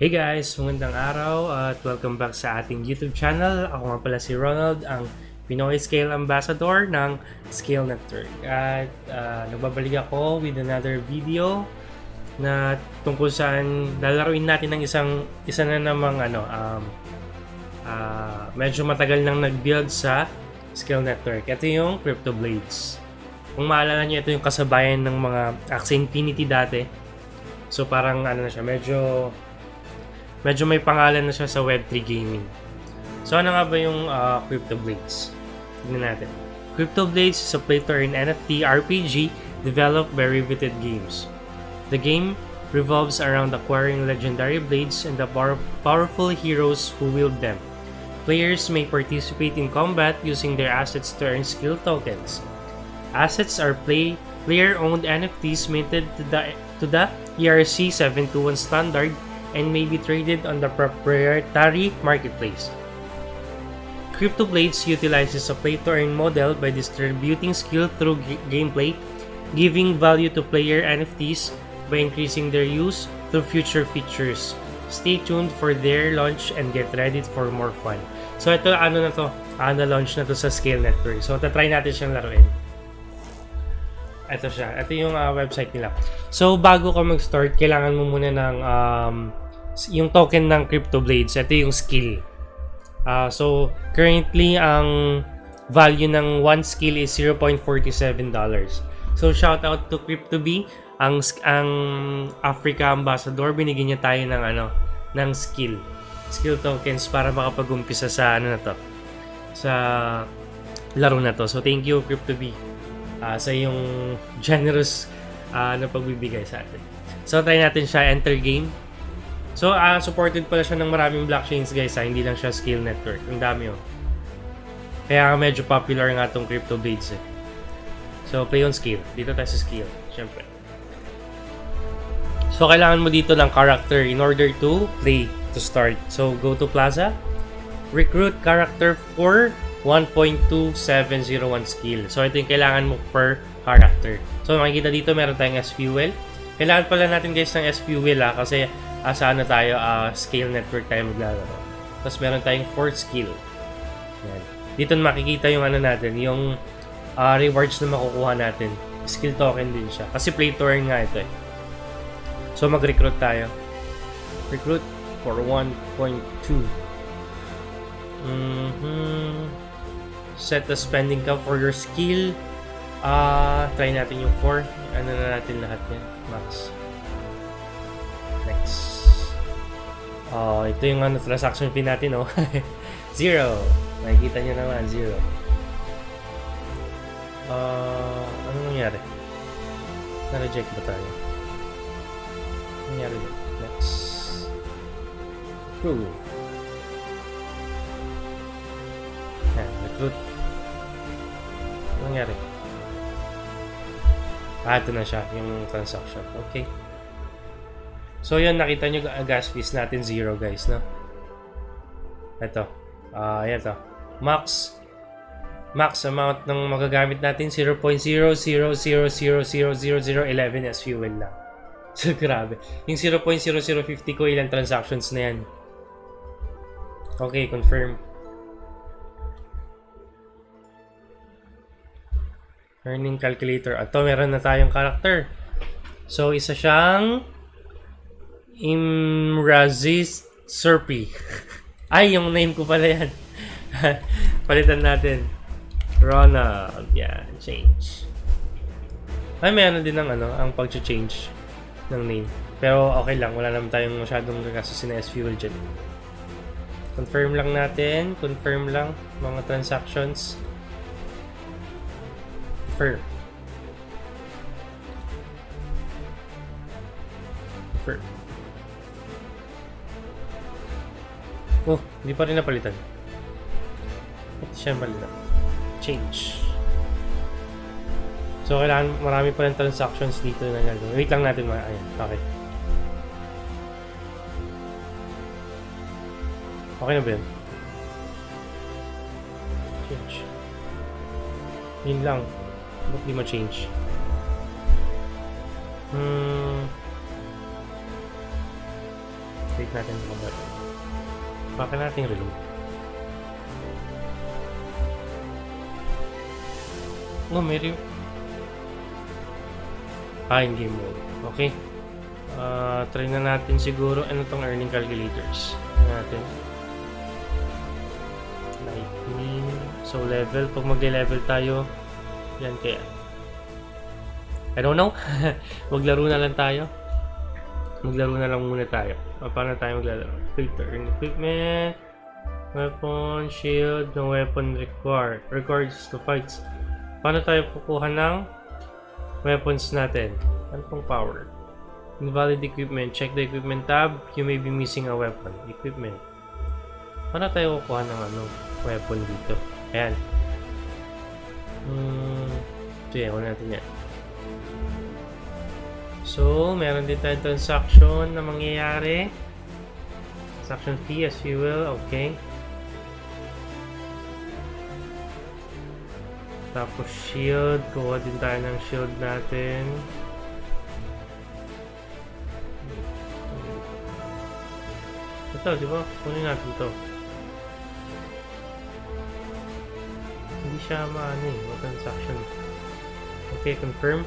Hey guys, magandang araw at welcome back sa ating YouTube channel. Ako nga pala si Ronald, ang Pinoy Scale Ambassador ng Scale Network. At ah, nagbabalik ako with another video na tungkol saan lalaruin natin ng isang isa na namang ano um, ah, medyo matagal nang nag-build sa Scale Network. Ito yung Crypto Blades. Kung maalala niyo, ito yung kasabayan ng mga Axie Infinity dati. So parang ano na siya, medyo medyo may pangalan na siya sa Web3 gaming. So ano nga ba yung uh, Crypto Blades? Tignan natin. Crypto Blades is a play-to-earn NFT RPG developed by Riveted Games. The game revolves around acquiring legendary blades and the power- powerful heroes who wield them. Players may participate in combat using their assets to earn skill tokens. Assets are play player-owned NFTs minted to the to the ERC 721 standard and may be traded on the proprietary marketplace. Crypto Blades utilizes a play-to-earn model by distributing skill through g- gameplay, giving value to player NFTs by increasing their use through future features. Stay tuned for their launch and get ready for more fun. So ito ano na to, ano launch na to sa Scale Network. So tatry natin siyang laruin. Ito siya. Ito yung ah, website nila. So, bago ka mag-start, kailangan mo muna ng um, yung token ng Crypto Blades. Ito yung skill. Ah, so, currently, ang value ng one skill is $0.47. So, shout out to CryptoB. Ang, ang Africa Ambassador, binigyan niya tayo ng ano, ng skill. Skill tokens para makapag-umpisa sa ano na to. Sa laro na to. So, thank you, CryptoB ah, sa yung generous ah, na pagbibigay sa atin. So, try natin siya, enter game. So, ah, supported pala siya ng maraming blockchains guys, ah, hindi lang siya skill network. Ang dami oh. Kaya medyo popular nga tong Crypto Blades eh. So, play on skill. Dito tayo sa skill, syempre. So, kailangan mo dito ng character in order to play to start. So, go to Plaza. Recruit character for 1.2701 skill. So, ito yung kailangan mo per character. So, makikita dito, meron tayong S-Fuel. Kailangan pala natin guys ng S-Fuel ah, kasi uh, sa ano tayo, ah, scale network tayo maglalaro. Tapos meron tayong fourth skill. Yan. Dito makikita yung ano natin, yung ah, rewards na makukuha natin. Skill token din siya. Kasi play to earn nga ito eh. So, mag-recruit tayo. Recruit for 1.2. Mhm. Set the spending cap for your skill. Ah, try natin yung 4. Ano na natin lahat yan. Max. Next. Oh, ito yung ano, transaction fee natin, oh. zero. Nakikita nyo naman, zero. Ah, ano nangyari? Na-reject ba tayo? Ano nangyari? Next. Approve. Yan, recruit. Ano nangyari? Ah, ito na siya, yung transaction. Okay. So, yun, nakita nyo, gas fees natin, zero, guys, no? Ito. Ah, uh, to. Max. Max amount ng magagamit natin, 0.000000011 as fuel lang. So, grabe. Yung 0.0050 ko, ilang transactions na yan. Okay, confirm. Earning calculator. Ato, meron na tayong character. So, isa siyang Imrazis Serpi. Ay, yung name ko pala yan. Palitan natin. Ronald. Yan, change. Ay, may ano din ng ano, ang pag-change ng name. Pero okay lang, wala naman tayong masyadong gagastusin na S-Fuel dyan. Confirm lang natin. Confirm lang mga transactions. Confirm. Confirm. Oh, hindi pa rin napalitan. Ba't siya palitan? Change. So, kailangan marami pa rin transactions dito na gagawin. Wait lang natin mga, ayan, okay. Okay na ba yun? Change. Yun lang. Ba't di ma-change? Hmm. Wait natin kung ba. Baka natin reload. Oh, may re- Ah, in game mode. Okay. Ah, try na natin siguro ano tong earning calculators. Ano natin. Lightning. So, level. Pag mag-level tayo, yan kaya. I don't know. Maglaro na lang tayo. Maglaro na lang muna tayo. O, paano tayo maglalaro? Filter. Equipment. Weapon, shield, no weapon required. Records to fights. Paano tayo kukuha ng weapons natin? Ano pong power? Invalid equipment. Check the equipment tab. You may be missing a weapon. Equipment. Paano tayo kukuha ng ano, weapon dito? Ayan. Hmm. Sige, wala natin yan. So, meron din tayong transaction na mangyayari. Transaction fee as you will. Okay. Tapos shield. Kuha din tayo ng shield natin. Ito, di ba? Kunin natin to. Hindi siya maano eh. Transaction? Okay, confirm.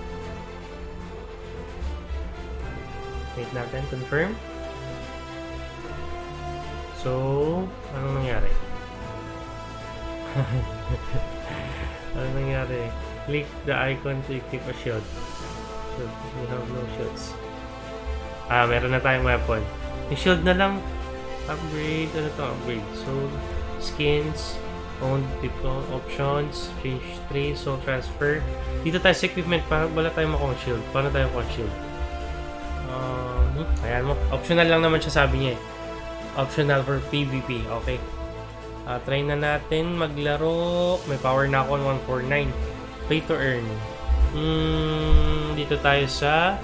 Wait natin, confirm. So, anong nangyari? ano nangyari? Click the icon to equip a shield. Shield. We have no shields. Ah, meron na tayong weapon. Yung shield na lang. Upgrade. Ano to? Upgrade. So, skins. Owned people. Options. Change tree. Soul transfer. Dito tayo sa equipment. Para wala tayong makuha shield. Paano tayo makuha shield? Ayan mo. Optional lang naman siya sabi niya eh. Optional for PvP. Okay. Ah, try na natin maglaro. May power na ako 149. Play to earn. Hmm, dito tayo sa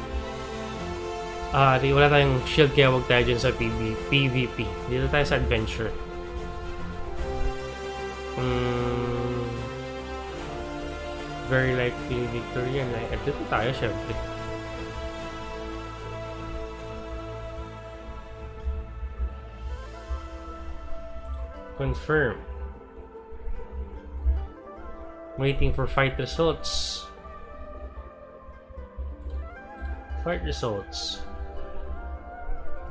Ah, di wala tayong shield kaya wag tayo dyan sa PV, PvP. Dito tayo sa adventure. Hmm, very likely victory and like, dito tayo syempre. Confirm. Waiting for fight results. Fight results.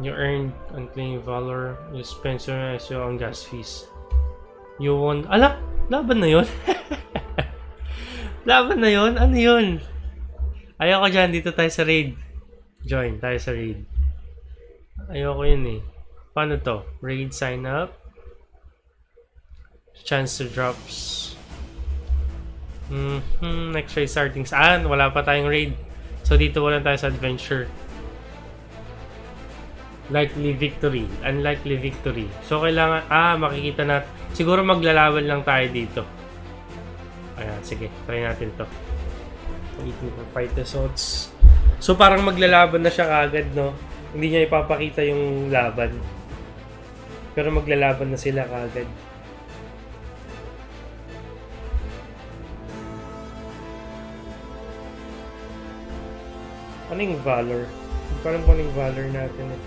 You earned unclaimed valor. You spend your SO on gas fees. You won. Ala! Laban na yon. Laban na yon. Ano yun? Ayoko dyan. Dito tayo sa raid. Join. Tayo sa raid. Ayoko yun eh. Paano to? Raid sign up. Chance to drops. Mm-hmm. Next try starting saan? Wala pa tayong raid. So dito wala tayo sa adventure. Likely victory. Unlikely victory. So kailangan, ah, makikita na, siguro maglalaban lang tayo dito. Ayan, sige. Try natin to. Waiting for fight results. So parang maglalaban na siya kagad, no? Hindi niya ipapakita yung laban. Pero maglalaban na sila kagad. Ano yung valor? Parang ano yung valor natin eh.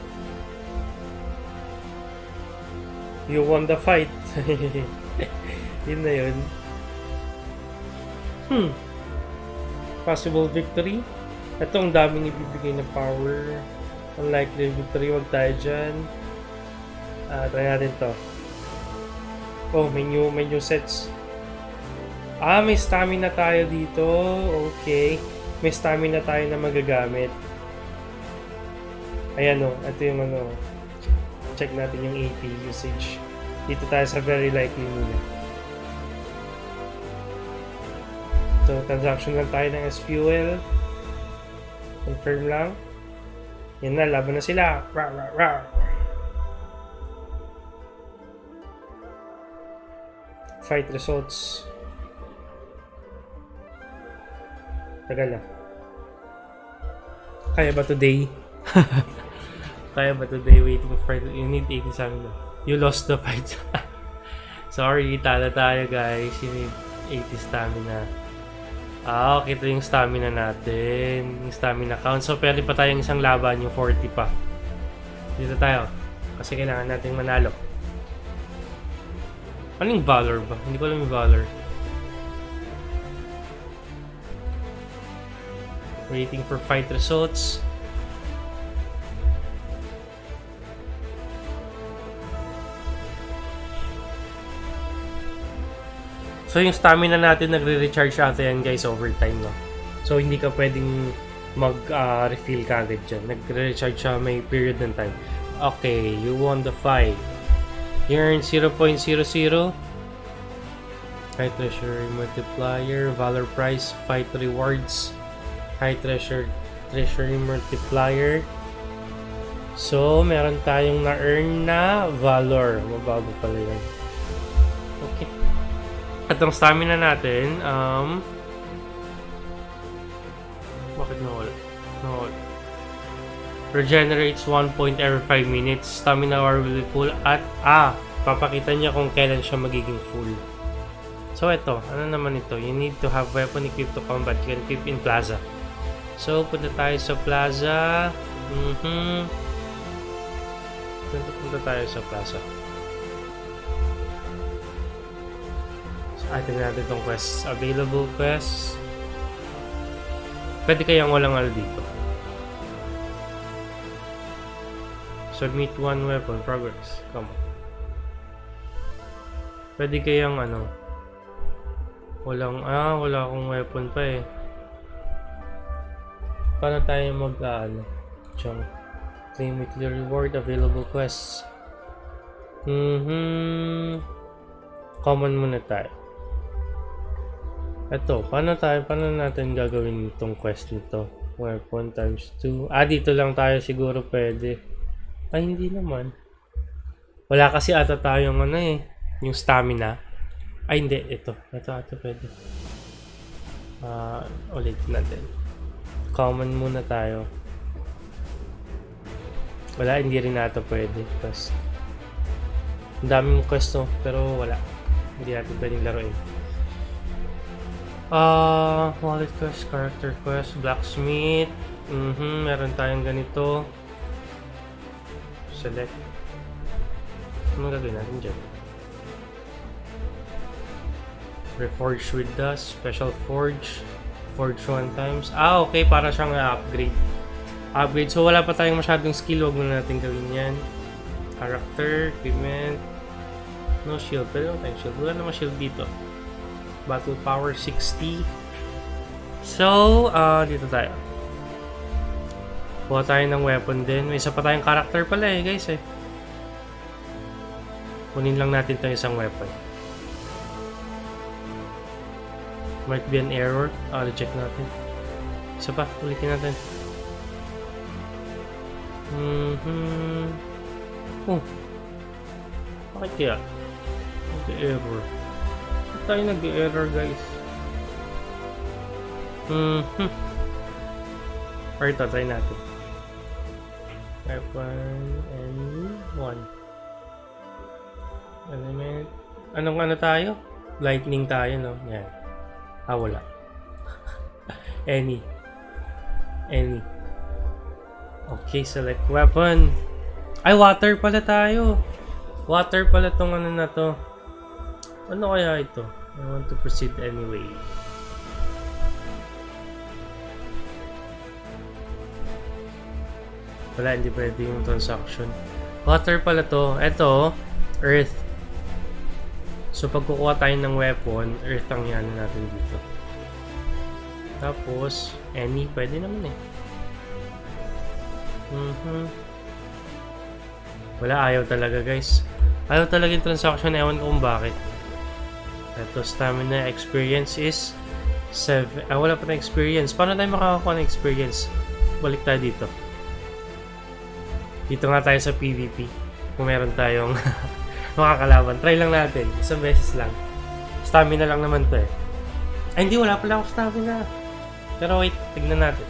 You won the fight. yun na yun. Hmm. Possible victory. Ito ang daming ibibigay na power. Unlikely victory. Wag tayo dyan. Ah, try natin to. Oh, may new, may new sets. Ah, may stamina tayo dito. Okay. May stamina tayo na magagamit. Ayan o. ito yung ano. Check natin yung AP usage. Dito tayo sa very likely muna. So, transaction lang tayo ng S-Fuel. Confirm lang. Yan na, laban na sila. Rar, rar, rar. Fight results. Tagal lang. Kaya ba today? Kaya ba today waiting for you need 80 stamina. You lost the fight. Sorry, tala tayo guys. You need 80 stamina. Ah, okay. Ito yung stamina natin. Yung stamina count. So, pwede pa tayong isang laban, yung 40 pa. Dito tayo. Kasi kailangan natin manalo. Ano yung Valor ba? Hindi ko alam yung Valor. Waiting for fight results. So yung stamina natin nagre-recharge ata yan guys over time no. So hindi ka pwedeng mag-refill ah, ka agad dyan. Nagre-recharge siya may period ng time. Okay, you won the fight. You earn 0.00. High treasure multiplier, valor price, fight rewards, high treasure treasury multiplier. So, meron tayong na-earn na valor. Mabago pala yun. Okay. At ang stamina natin, um... Bakit nawala? Nawala. Regenerates 1 point every 5 minutes. Stamina bar will be full at... Ah! Papakita niya kung kailan siya magiging full. So, ito. Ano naman ito? You need to have weapon equipped to combat. You can equip in plaza. So, punta tayo sa plaza. Mhm. Punta, punta tayo sa plaza. So, atin natin itong quests. Available quests. Pwede kayang walang ano dito. Submit one weapon. Progress. Come on. Pwede kayang ano. Walang, ah, wala akong weapon pa eh. Paano tayo mag, ah, ano, chunk. Claim weekly reward, available quests. Mhm. Common muna tayo. Ito, paano tayo, paano natin gagawin itong quest nito? Weapon times 2. Ah, dito lang tayo siguro pwede. Ay, hindi naman. Wala kasi ata tayong ano eh, yung stamina. Ay, hindi. Ito. Ito ata pwede. Ah, ulit natin. Common muna tayo. Wala, hindi rin ata pwede. Tapos, ang daming quest pero wala. Hindi natin pwedeng laruin. Ah, wallet quest, character quest, blacksmith. Mhm, meron tayong ganito. Select. Ano gagawin natin dyan? Reforge with dust, special forge, forge one times. Ah, okay, para siyang upgrade. Upgrade. So, wala pa tayong masyadong skill. Huwag muna natin gawin yan. Character, equipment. No shield. Pero wala tayong shield. Wala naman shield dito. Battle power 60. So, ah, dito tayo. Kuha tayo ng weapon din. May isa pa tayong character pala eh, guys eh. Kunin lang natin itong isang weapon. Might be an error. Ah, check natin. Isa pa, ulitin natin. Mhm. Oh. Bakit kaya? Nag-error. Bakit tayo nag-error, guys? Mhm. Or try natin. Weapon and one. Element. Anong ano tayo? Lightning tayo, no? Yan. Ah, wala. Any. Any. Okay, select weapon. Ay, water pala tayo. Water pala tong ano na to. Ano kaya ito? I want to proceed anyway. Wala, hindi pwede yung transaction. Water pala to. Ito, earth. So, pag kukuha tayo ng weapon, earth ang yan natin dito. Tapos, any, pwede naman eh. Mhm. Wala, ayaw talaga guys. Ayaw talaga yung transaction, ewan ko kung bakit. Ito, stamina experience is 7. Ah, wala pa na experience. Paano tayo makakakuha ng experience? Balik tayo dito. Dito nga tayo sa PvP. Kung meron tayong makakalaban. Try lang natin. Isang beses lang. Stamina lang naman to eh. Ay, hindi. Wala pala ako stamina. Pero wait, tignan natin.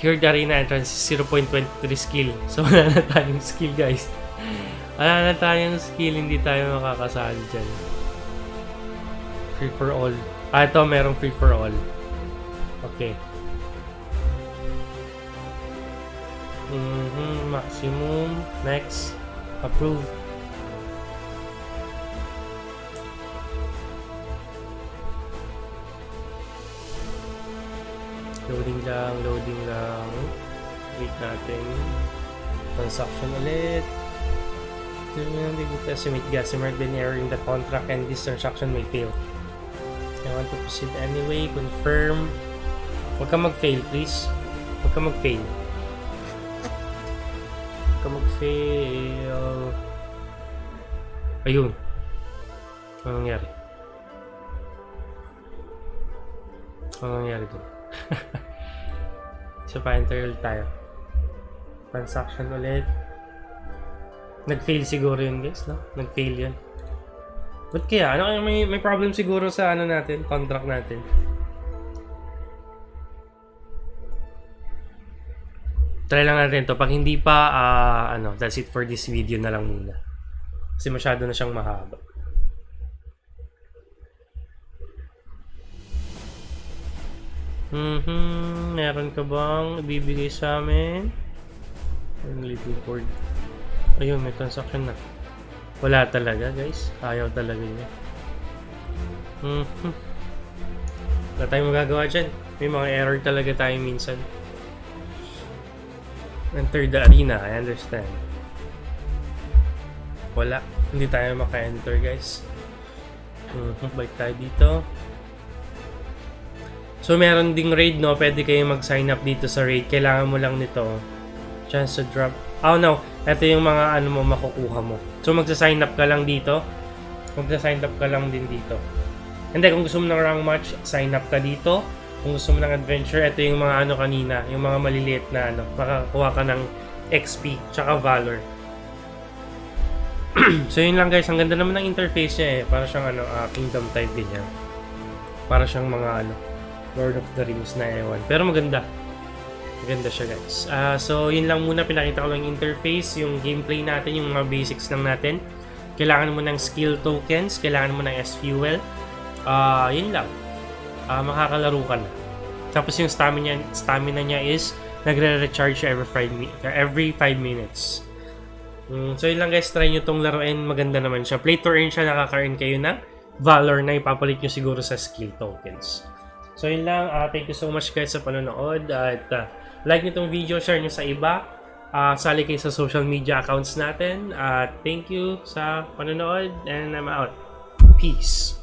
The arena entrance is 0.23 skill. So wala na tayong skill guys. Wala na tayong skill, hindi tayo makakasali dyan. Free for all. Ah, ito merong free for all. Okay. Mhm, maximum. Next. Approve. Loading lang, loading lang. Wait natin. Transaction ulit. Ko estimate Gasimer been in the contract and this transaction may fail. I want to proceed anyway. Confirm. Huwag ka mag-fail, please. Huwag ka mag-fail. Ka mag-fail. Ayun. Ano nangyari? Ano nangyari doon? Isa pa, enter ulit tayo. Transaction ulit. Nag-fail siguro yun guys, no? Nag-fail yun. Ba't kaya? Ano kaya may, may problem siguro sa ano natin, contract natin. Try lang natin to. Pag hindi pa, ah, ano, that's it for this video na lang muna. Kasi masyado na siyang mahaba. Mhm, meron ka bang ibibigay sa amin? Ang little board. Ayun, may transaction na. Wala talaga, guys. Ayaw talaga niya. Mhm. Wala tayong magagawa dyan. May mga error talaga tayo minsan. Enter the arena, I understand. Wala. Hindi tayo maka-enter, guys. Mhm, Balik tayo dito. So, meron ding raid, no? Pwede kayo mag-sign up dito sa raid. Kailangan mo lang nito. Chance to drop. Oh, no. Ito yung mga ano mo makukuha mo. So, magsa-sign up ka lang dito. Magsa-sign up ka lang din dito. Hindi, kung gusto mo ng rank match, sign up ka dito. Kung gusto mo ng adventure, ito yung mga ano kanina. Yung mga maliliit na ano. Makakuha ka ng XP, tsaka Valor. so, yun lang guys. Ang ganda naman ng interface niya eh. Para siyang ano, ah, Kingdom type din yan. Para siyang mga ano, Lord of the Rings na ewan. Pero maganda. Maganda siya guys. Ah, so yun lang muna pinakita ko lang yung interface, yung gameplay natin, yung mga basics lang natin. Kailangan mo ng skill tokens, kailangan mo ng S-Fuel. Ah, yun lang. Ah, makakalaro ka na. Tapos yung stamina, stamina niya is nagre-recharge every 5 mi- every 5 minutes. Mm, so yun lang guys, try nyo tong laruin. Maganda naman siya. Play to earn siya, nakaka-earn kayo ng Valor na ipapalit nyo siguro sa skill tokens. So yun lang, ah, thank you so much guys sa panonood at ah, like nyo tong video, share nyo sa iba. Ah, sali kayo sa social media accounts natin. At thank you sa panonood and I'm out. Peace.